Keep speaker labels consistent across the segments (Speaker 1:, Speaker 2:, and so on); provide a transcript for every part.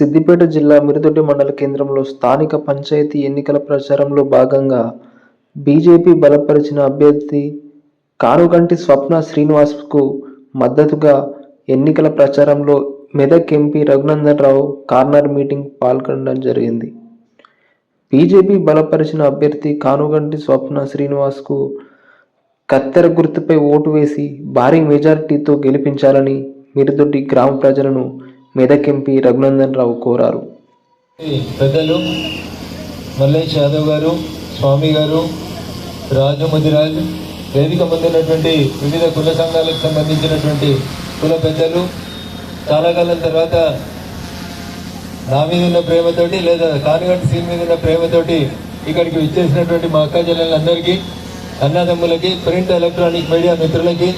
Speaker 1: సిద్దిపేట జిల్లా మిరుదొడ్డి మండల కేంద్రంలో స్థానిక పంచాయతీ ఎన్నికల ప్రచారంలో భాగంగా బీజేపీ బలపరిచిన అభ్యర్థి కానుగంటి స్వప్న శ్రీనివాస్కు మద్దతుగా ఎన్నికల ప్రచారంలో Medak MP Raghunandan Rao corner meeting పాల్గొనడం జరిగింది. బీజేపీ బలపరిచిన అభ్యర్థి కానుగంటి స్వప్న శ్రీనివాస్కు కత్తెర గుర్తుపై ఓటు వేసి భారీ మెజారిటీతో గెలిపించాలని మిరుదొడ్డి గ్రామ ప్రజలను మెదక్ ఎంపీ రఘునందన్ రావు కోరారు.
Speaker 2: పెద్దలు మల్లేష్ యాదవ్ గారు స్వామి గారు రాజు ముదిరాజ్ వేదిక ముందున్నటువంటి వివిధ కుల సంఘాలకు సంబంధించినటువంటి కుల పెద్దలు చాలా కాలం తర్వాత నా మీద ఉన్న ప్రేమతోటి లేదా కానిగంటి సీన్ మీద ఉన్న ప్రేమతోటి ఇక్కడికి విచ్చేసినటువంటి మా అక్క చెల్లెలందరికీ అన్నదమ్ములకి ప్రింట్ ఎలక్ట్రానిక్ మీడియా మిత్రులకి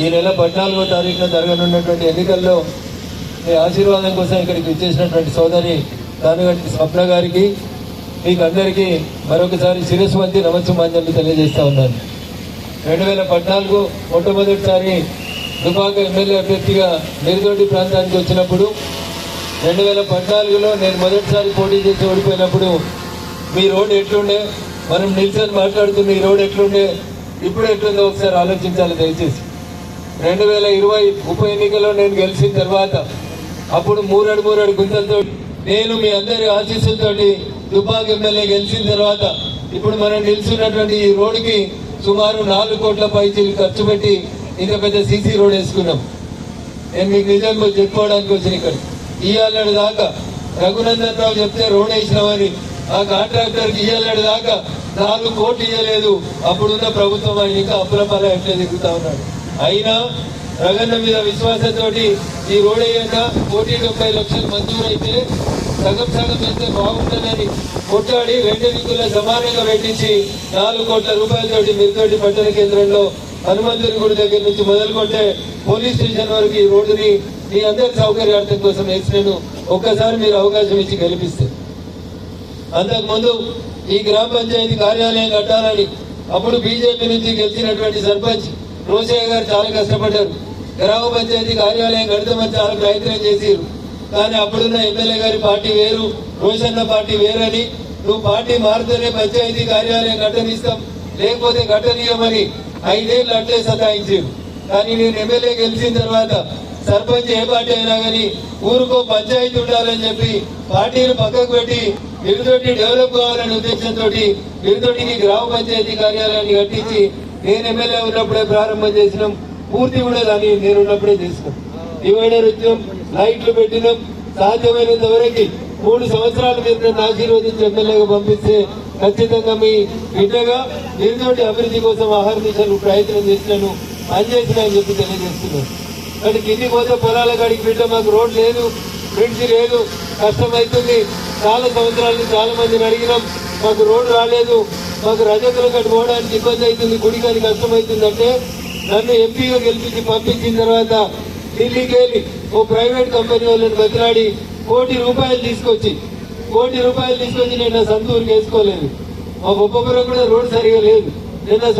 Speaker 2: ఈ నెల పద్నాలుగో తారీఖున జరగనున్నటువంటి ఎన్నికల్లో మీ ఆశీర్వాదం కోసం ఇక్కడికి విచ్చేసినటువంటి సోదరి కానుగంటి స్వప్న గారికి మీకు అందరికీ మరొకసారి శిరస్సు వంతి నమస్సుమాంజలు తెలియజేస్తా ఉన్నాను. రెండు వేల పద్నాలుగు మొట్టమొదటిసారి దుబాక ఎమ్మెల్యే అభ్యర్థిగా మిరుదొడ్డి ప్రాంతానికి వచ్చినప్పుడు రెండు వేల పద్నాలుగులో నేను మొదటిసారి పోటీ చేసి ఓడిపోయినప్పుడు మీ రోడ్ ఎట్లుండే? మనం నిల్చొని మాట్లాడుతున్న ఈ రోడ్ ఎట్లుండే? ఇప్పుడు ఎట్లుందో ఒకసారి ఆలోచించాలి దయచేసి. రెండు వేల ఇరవై ఉప ఎన్నికలో నేను గెలిచిన తర్వాత అప్పుడు మూరడు మూరడు గుంతలతో నేను మీ అందరి ఆశీస్సులతో దుబ్బాక ఎమ్మెల్యే గెలిచిన తర్వాత ఇప్పుడు మనం నిల్చున్నటువంటి ఈ రోడ్డుకి సుమారు నాలుగు కోట్ల పైచీలు ఖర్చు పెట్టి ఇంత పెద్ద సీసీ రోడ్ వేసుకున్నాం. నేను మీకు నిజంగా చెప్పుకోవడానికి వచ్చిన ఇక్కడ. ఇయ్యాలడు దాకా రఘునందన్ రావు చెప్తే రోడ్ వేసినామని ఆ కాంట్రాక్టర్కి ఇయ్యాలడు దాకా నాలుగు కోట్లు ఇయ్యలేదు. అప్పుడున్న ప్రభుత్వం ఆయన ఇంకా అప్పులపాల ఎట్లా దిగుతా ఉన్నాడు. అయినా రగన్న మీద విశ్వాసంతో ఈ రోడ్ అయ్యాక కోటి డెబ్బై లక్షలు మంజూరు అయితే సగం సగం చేస్తే బాగుంటుందని కొట్లాడి రెండు దిక్కుల సమానంగా పెట్టించి నాలుగు కోట్ల రూపాయలతోటి మిరుతోటి పట్టణ కేంద్రంలో హనుమంతుని గుడి దగ్గర నుంచి మొదలుకొంటే పోలీస్ స్టేషన్ వరకు ఈ రోడ్డుని మీ అందరి సౌకర్యార్థం కోసం వేసినాను ఒక్కసారి మీరు అవకాశం ఇచ్చి గెలిపిస్తే. అంతకుముందు ఈ గ్రామ పంచాయతీ కార్యాలయం కట్టాలని అప్పుడు బీజేపీ నుంచి గెలిచినటువంటి సర్పంచ్ రోసయ్య గారు చాలా కష్టపడ్డారు. గ్రామ పంచాయతీ కార్యాలయం కడతామని చాలా ప్రయత్నం చేసిరు కానీ అప్పుడున్న ఎమ్మెల్యే గారి పార్టీ వేరు రోషన్న పార్టీ వేరని. నువ్వు పార్టీ మారితేనే పంచాయతీ కార్యాలయం కట్టనిస్తాం లేకపోతే కట్టనీయమని ఐదేళ్ళు అట్లే సతాయించారు కానీ నేను ఎమ్మెల్యే గెలిచిన తర్వాత సర్పంచ్ ఏ పార్టీ అయినా కానీ ఊరుకో పంచాయతీ ఉండాలని చెప్పి పార్టీలు పక్కకు పెట్టి విరుదొట్టి డెవలప్ కావాలనే ఉద్దేశంతో విరుదొట్టికి గ్రామ పంచాయతీ కార్యాలయాన్ని కట్టించి నేను ఎమ్మెల్యే ఉన్నప్పుడే ప్రారంభం చేసినాం. పూర్తి కూడా దాన్ని నేను ఉన్నప్పుడే చేసినాం. డివైడర్ ఇచ్చినాం లైట్లు పెట్టినాం. సాధ్యమైనంత వరకు మూడు సంవత్సరాల క్రితం ఆశీర్వదించి ఎమ్మెల్యేగా పంపిస్తే ఖచ్చితంగా మీ బిడ్డగా నిరుదోటి అభివృద్ధి కోసం ఆహార దిశలు ప్రయత్నం చేసినాను. పనిచేసిన అని చెప్పి తెలియజేస్తున్నాను. కానీ కింది పోతే పొలాల కాడికి బిడ్డ మాకు రోడ్ లేదు బ్రిడ్జ్ లేదు కష్టం అవుతుంది చాలా సంవత్సరాల నుంచి చాలా మందిని అడిగినాం మాకు రోడ్డు రాలేదు మాకు రజతుల కట్టుకోవడానికి ఇబ్బంది అవుతుంది గుడికాని కష్టం అవుతుంది అంటే నన్ను ఎంపీగా గెలిపించి పంపించిన తర్వాత ఢిల్లీకి వెళ్ళి ఓ ప్రైవేట్ కంపెనీ వాళ్ళని బతిలాడి కోటి రూపాయలు తీసుకొచ్చి కోటి రూపాయలు తీసుకొచ్చి నేను నా సొంత వేసుకోలేదు. మా బొబ్బపురం కూడా రోడ్ సరిగా లేదు. నేను నా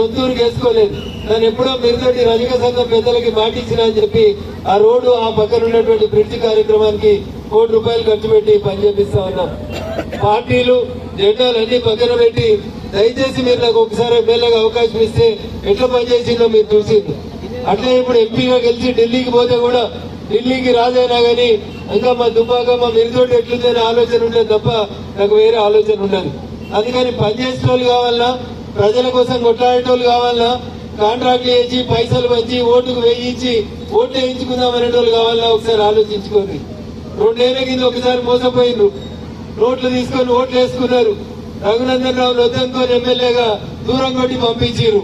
Speaker 2: వేసుకోలేదు. నేను ఎప్పుడో మీరుతోటి రజక సంఘం పెద్దలకి మాటిచ్చిన అని చెప్పి ఆ రోడ్డు ఆ పక్కన ఉన్నటువంటి బ్రిడ్జ్ కార్యక్రమానికి కోటి రూపాయలు ఖర్చు పెట్టి పని చేపిస్తా ఉన్నాం. పార్టీలు జెండాలు అన్ని పక్కన పెట్టి దయచేసి మీరు నాకు ఒకసారి ఎమ్మెల్యేగా అవకాశం ఇస్తే ఎట్లా పనిచేసిందో మీరు చూసింది అట్లే ఇప్పుడు ఎంపీగా గెలిచి ఢిల్లీకి పోతే కూడా ఢిల్లీకి రాజైనా కానీ ఇంకా మా దుబ్బాక మా మిరుదోటి ఎట్లుందనే ఆలోచన ఉండదు తప్ప నాకు వేరే ఆలోచన ఉండదు. అందుకని పనిచేసిన వాళ్ళు కావాలన్నా ప్రజల కోసం కొట్లాడేటోళ్ళు కావాలన్నా కాంట్రాక్ట్లు వేసి పైసలు పంచి ఓటుకు వేయించి ఓట్లు వేయించుకుందాం అనేటోళ్ళు కావాలన్నా ఒకసారి ఆలోచించుకోండి. రెండేళ్ళ కింద ఒకసారి మోసపోయిండ్రు నోట్లు తీసుకొని ఓట్లు వేసుకున్నారు. రఘునందన్ రావు వద్దనుకొని ఎమ్మెల్యేగా దూరం కొట్టి పంపించారు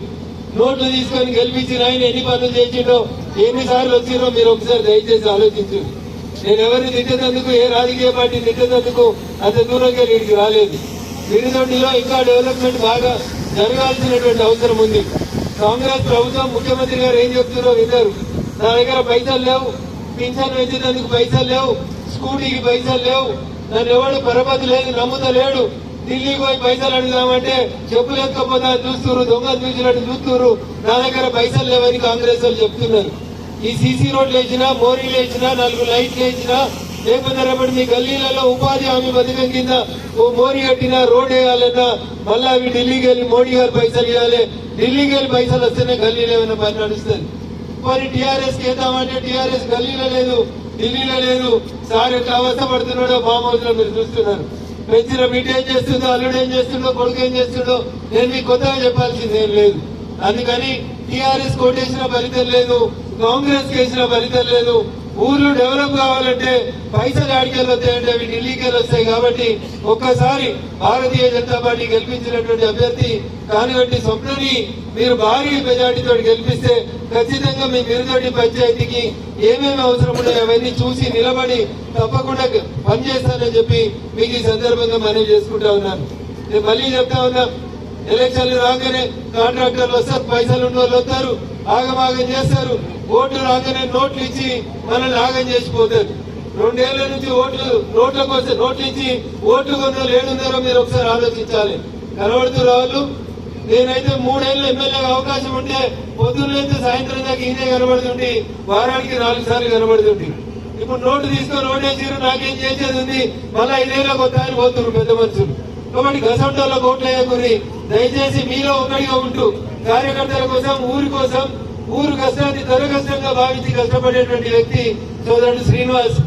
Speaker 2: నోట్లు తీసుకొని గెలిపించిన ఆయన ఎన్ని పనులు చేసిండో ఎన్నిసార్లు వచ్చిరో మీరు ఒకసారి దయచేసి ఆలోచించు నేను ఎవరిని తిట్టేందుకు ఏ రాజకీయ పార్టీ తిట్టేందుకు అంత దూరంగా వీడికి రాలేదు. విడిదొడ్డిలో ఇంకా డెవలప్మెంట్ బాగా జరగాల్సినటువంటి అవసరం ఉంది. కాంగ్రెస్ ప్రభుత్వం ముఖ్యమంత్రి గారు ఏం చెప్తున్నారో విన్నారు. నా దగ్గర పైసలు లేవు పింఛన్ పెంచేందుకు పైసలు లేవు స్కూటీకి పైసలు లేవు నన్ను ఎవడు పరపతి లేదు నమ్ముతలేడు. ఢిల్లీకి పోయి పైసలు అడుగుదామంటే చెప్పులు ఎత్తుకపోతా చూస్తున్నారు దొంగ చూసినట్టు చూస్తున్నారు నా దగ్గర పైసలు లేవని కాంగ్రెస్ వాళ్ళు చెప్తున్నారు. ఈ సీసీ రోడ్లు వేసినా మోరీలు వేసినా నాలుగు లైట్లు వేసినా లేకపోతే రేపటి మీ గల్లీలలో ఉపాధి హామీ పథకం కింద ఓ మోరీ కట్టినా రోడ్ వేయాలన్నా మళ్ళీ అవి ఢిల్లీకి వెళ్ళి మోడీ గారు పైసలు ఇవ్వాలి. ఢిల్లీకి వెళ్ళి పైసలు వస్తేనే గల్లీలో ఏమైనా పని నడుస్తుంది. మరి టీఆర్ఎస్ కేద్దామంటే టీఆర్ఎస్ గల్లీలో లేదు ఢిల్లీలో లేదు. సార్ ఎట్లా అవస్థ పడుతున్నాడో మామూలుగా మీరు చూస్తున్నారు. పెంచిన బిడ్డ ఏం చేస్తుందో అల్లుడు ఏం చేస్తుండో కొడుకు ఏం చేస్తుండో నేను మీకు కొత్తగా చెప్పాల్సింది ఏం లేదు. అందుకని టీఆర్ఎస్ కోటేసిన ఫలితం లేదు కాంగ్రెస్ కేసిన ఫలితం లేదు. ఊర్లు డెవలప్ కావాలంటే పైసలు ఆడికెళ్ళి వస్తాయంటే అవి ఢిల్లీకి వెళ్ళి వస్తాయి కాబట్టి ఒక్కసారి భారతీయ జనతా పార్టీ గెలిపించినటువంటి అభ్యర్థి కానివంటి స్వప్నని మీరు భారీ మెజార్టీతో గెలిపిస్తే ఖచ్చితంగా మీ మిరుదొడ్డి పంచాయతీకి ఏమేమి అవసరం ఉన్నాయో అవన్నీ చూసి నిలబడి తప్పకుండా పనిచేస్తానని చెప్పి మీకు ఈ సందర్భంగా మనవి చేసుకుంటా ఉన్నాను. నేను మళ్ళీ చెప్తా ఉన్నా ఎలక్షన్లు రాగానే కాంట్రాక్టర్లు వస్తారు పైసలు ఉన్న వాళ్ళు వస్తారు ఆగమాగం చేస్తారు. ఓట్లు రాగానే నోట్లు ఇచ్చి మనల్ని ఆగం చేసిపోతారు. రెండేళ్ళ నుంచి ఓట్లు నోట్ల కోసం నోట్లు ఇచ్చి ఓట్లు కొన్న వాళ్ళు ఏడున్నారో మీరు ఒకసారి ఆలోచించాలి. కనబడుతున్న వాళ్ళు నేనైతే మూడేళ్ళు ఎమ్మెల్యే అవకాశం ఉంటే పొద్దున్నైతే సాయంత్రం దాకా ఈయనే కనబడుతుంటే వారానికి నాలుగు సార్లు కనబడుతుంది ఇప్పుడు నోటు తీసుకొని ఓటేసారు నాకేం చేసేది ఉంది? మళ్ళీ ఐదేళ్ళకి కొత్త పోతున్నారు పెద్ద మనుషులు. కాబట్టి గసంటోళ్ళ ఓట్లు దయచేసి మీలో ఒకటిగా ఉంటూ కార్యకర్తల కోసం ఊరి కోసం ఊరు కష్టాన్ని తన కష్టంగా భావించి కష్టపడేటువంటి వ్యక్తి సోదరుడు శ్రీనివాస్